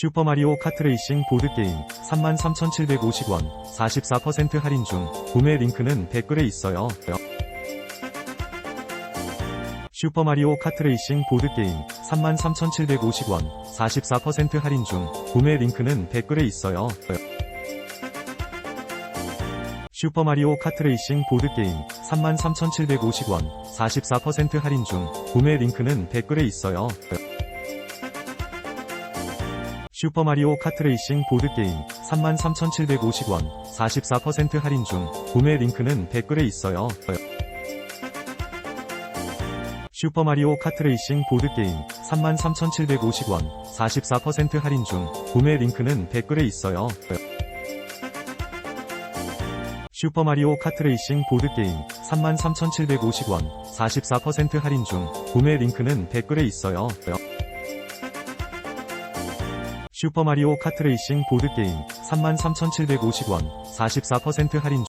슈퍼마리오 카트레이싱 보드게임 33,750원 44% 할인 중 구매 링크는 댓글에 있어요. 슈퍼마리오 카트레이싱 보드게임 33,750원 44% 할인 중 구매 링크는 댓글에 있어요. 슈퍼마리오 카트레이싱 보드게임 33,750원 44% 할인 중 구매 링크는 댓글에 있어요. 슈퍼마리오 카트레이싱 보드게임 33,750원 44% 할인 중 구매 링크는 댓글에 있어요. 슈퍼마리오 카트레이싱 보드게임 33,750원 44% 할인 중 구매 링크는 댓글에 있어요. 슈퍼마리오 카트레이싱 보드게임 33,750원 44% 할인 중 구매 링크는 댓글에 있어요. 슈퍼마리오 카트레이싱 보드게임 33,750원 44% 할인 중